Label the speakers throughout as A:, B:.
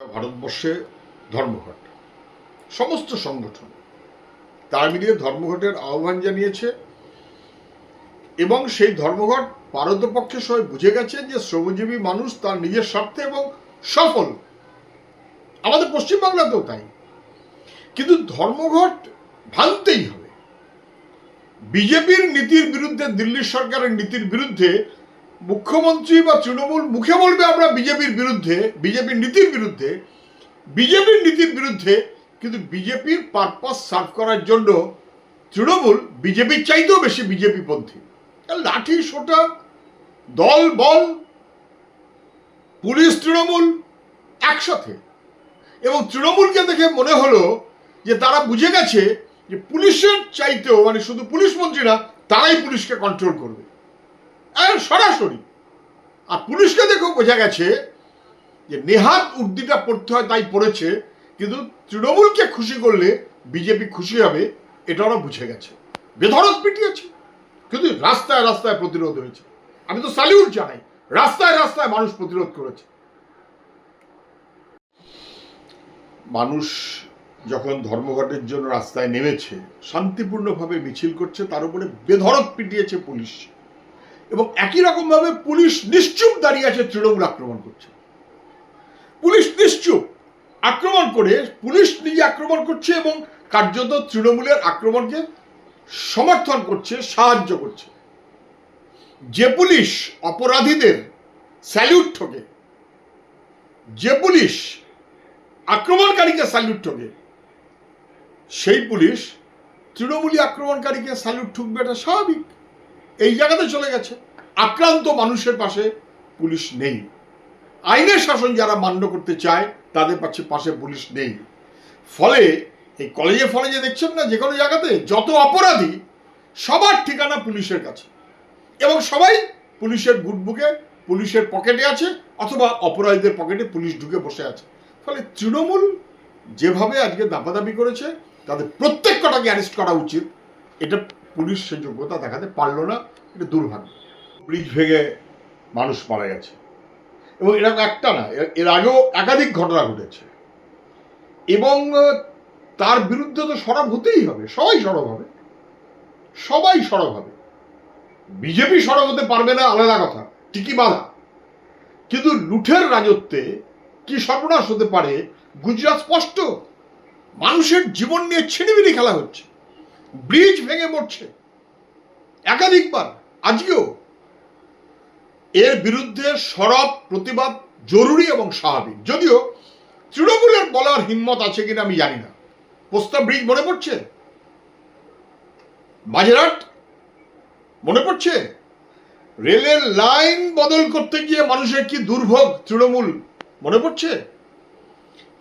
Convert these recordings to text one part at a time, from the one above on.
A: ভারতবর্ষে ধর্মঘট, সমস্ত সংগঠন। তার মিলিয়ে ধর্মঘটের আহ্বান জানিয়েছে এবং সেই ধর্মঘট পারতপক্ষে সবাই বুঝে গেছে যে শ্রমজীবী মানুষ তার নিজের স্বার্থে এবং সফল। আমাদের পশ্চিমবাংলাতেও তাই। কিন্তু ধর্মঘট ভাঙতেই হবে। বিজেপির নীতির বিরুদ্ধে দিল্লি সরকারের নীতির বিরুদ্ধে মুখ্যমন্ত্রী বা তৃণমূল, মুখে বলবে আমরা বিজেপির বিরুদ্ধে, বিজেপির নীতির বিরুদ্ধে, বিজেপির নীতির বিরুদ্ধে, কিন্তু বিজেপির পারপাস সার্ভ করার জন্য তৃণমূল বিজেপির চাইতেও বেশি বিজেপি পন্থী। লাঠি, সোটা, দল, বল, পুলিশ, তৃণমূল একসাথে। এবং তৃণমূলকে দেখে মনে হলো যে তারা বুঝে গেছে যে পুলিশের চাইতেও মানে শুধু পুলিশ মন্ত্রী না, তারাই পুলিশকে কন্ট্রোল করবে। সরাসরি। আর পুলিশকে দেখেও বোঝা গেছে যে নেহাত উর্দিটা পড়তে হয়, তাই পড়েছে। কিন্তু তৃণমূলকে খুশি করলে বিজেপি খুশি হবে এটা ওরা বুঝে গেছে। বেধরক পিটিয়েছে, কিন্তু রাস্তায় রাস্তায় প্রতিরোধ হয়েছে। আমি তো স্যালিউট জানাই, রাস্তায় রাস্তায় মানুষ প্রতিরোধ করেছে। মানুষ যখন ধর্মঘটের জন্য রাস্তায় নেমেছে, শান্তিপূর্ণভাবে মিছিল করছে, তার উপরে বেধরক পিটিয়েছে পুলিশ। এবং একই রকমভাবে পুলিশ নিশ্চুপ দাঁড়িয়ে আছে তৃণমূল আক্রমণ করছে। পুলিশ নিশ্চুপ আক্রমণ করে পুলিশ নিজে আক্রমণ করছে এবং কার্যত তৃণমূলের আক্রমণকে সমর্থন করছে, সাহায্য করছে। যে পুলিশ অপরাধীদের স্যালিউট ঠকে, যে পুলিশ আক্রমণকারীকে স্যালিউট ঠকে, সেই পুলিশ তৃণমূলী আক্রমণকারীকে স্যালিউট ঠুকবে এটা স্বাভাবিক। এই জায়গাতে চলে গেছে। আক্রান্ত মানুষের পাশে পুলিশ নেই। আইনের শাসন যারা মান্য করতে চায়, তাদের পাশে পাশে পুলিশ নেই। ফলে এই কলেজে ফলেজে দেখছেন না যে কোনো জায়গাতে যত অপরাধী, সবার ঠিকানা পুলিশের কাছে। এবং সবাই পুলিশের গুটবুকে, পুলিশের পকেটে আছে, অথবা অপরাধীদের পকেটে পুলিশ ঢুকে বসে আছে। ফলে তৃণমূল যেভাবে আজকে দাপাদাপি করেছে, তাদের প্রত্যেক কটাকে অ্যারেস্ট করা উচিত। এটা পুলিশ সে যোগ্যতা দেখাতে পারল না, এটা দুর্ভাগ্য। ব্রিজ ভেঙে মানুষ মারা গেছে। এবং এরকম একটা না এর- আগেও একাধিক ঘটনা ঘটেছে। এবং তার বিরুদ্ধে তো সরব হতেই হবে, সবাই সরব হবে। সবাই সরব হবে। বিজেপি সরব হতে পারবে না, আলাদা কথা ঠিকই বাধা। কিন্তু লুঠের রাজত্বে কি সর্বনাশ হতে পারে, গুজরাট স্পষ্ট। মানুষের জীবন নিয়ে ছিনিমিনি খেলা হচ্ছে। ব্রিজ ভেঙে মরছে। একাধিকবার, আজকেও। এর বিরুদ্ধে সরব, প্রতিবাদ জরুরি এবং স্বাভাবিক। যদিও তৃণমূলের বলার হিম্মত আছে কিনা আমি জানি না। পোস্তা ব্রিজ মনে পড়ছে? বাজেরহাট মনে পড়ছে? রেলের লাইন বদল করতে গিয়ে মানুষের কি দুর্ভোগ তৃণমূল? মনে পড়ছে?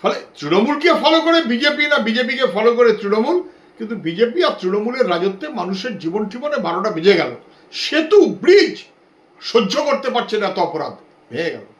A: ফলে তৃণমূলকে ফলো করে বিজেপি না বিজেপিকে ফলো করে তৃণমূল? কিন্তু বিজেপি আর তৃণমূলের রাজত্বে মানুষের জীবন জীবনে বারোটা বেজে গেল। সেতু ব্রিজ সহ্য করতে পারছে না এত অপরাধ। হয়ে গেল।